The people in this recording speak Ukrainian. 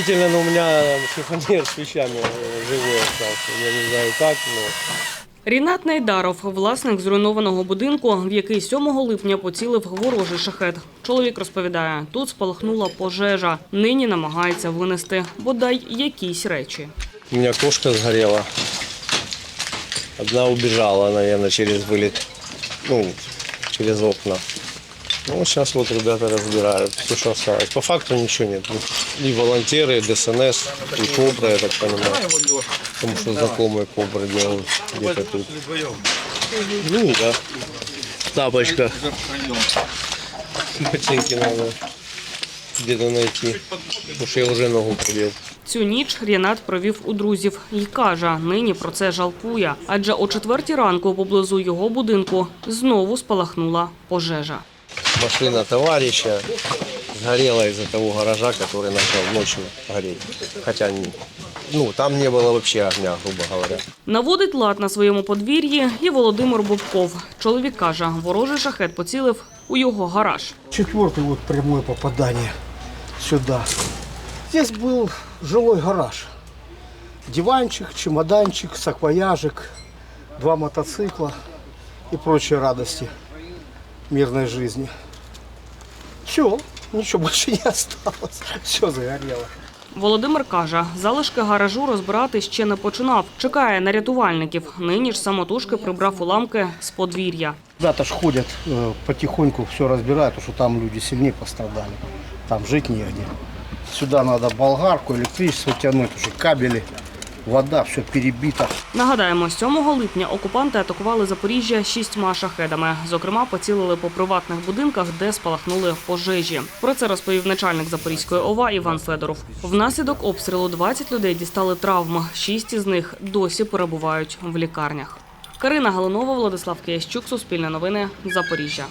Удивительно, но у меня шифонер с вещами э, живой остался. Я не знаю как, но... Рінат Найдаров, власник зруйнованого будинку, в який 7 липня поцілив ворожий шахет. Чоловік розповідає, тут спалахнула пожежа. Нині намагається винести бодай якісь речі. У меня кошка сгорела. Одна убежала, наверное, через вылет, ну, через окна. Ну, сейчас вот ребята разбирают все, что осталось. По факту ничего нет. И волонтеры, и ДСНС, и Кобра, я так понимаю. Потому что знакомые Кобры делают где-то тут. Ну, да. В тапочках. Ботинки надо где-то найти. Потому что я уже ногу пробил. Цю ніч Рінат провів у друзів і каже, нині про це жалкує. Адже о четвертій ранку поблизу його будинку знову спалахнула пожежа. Машина товарища сгорела из-за того гаража, который начал ночью гореть. Хотя ну, там не было вообще огня, грубо говоря. Наводить лад на своєму подвір'ї і Володимир Бубков. Чоловік каже, ворожий шахет поцілив у його гараж. Четвертое вот прямое попадание сюда. Здесь был жилой гараж. Диванчик, чемоданчик, саквояжик, два мотоцикла и прочие радости мирной жизни. Все, ничего больше не осталось. Все загорело. Володимир каже, залишки гаражу розбирати ще не починав. Чекає на рятувальників. Нині ж самотужки прибрав уламки з подвір'я. Ребята ж ходят э, потихоньку, все разбирают, потому что там люди сильнее пострадали. Там жить негде. Сюда надо болгарку, электричество тянуть, уже кабели, вода, все перебито. Нагадаємо, 7 липня окупанти атакували Запоріжжя шістьма шахедами. Зокрема, поцілили по приватних будинках, де спалахнули пожежі. Про це розповів начальник Запорізької ОВА Іван Федоров. Внаслідок обстрілу 20 людей дістали травм. Шість із них досі перебувають в лікарнях. Карина Галинова, Владислав Киящук, Суспільне новини, Запоріжжя.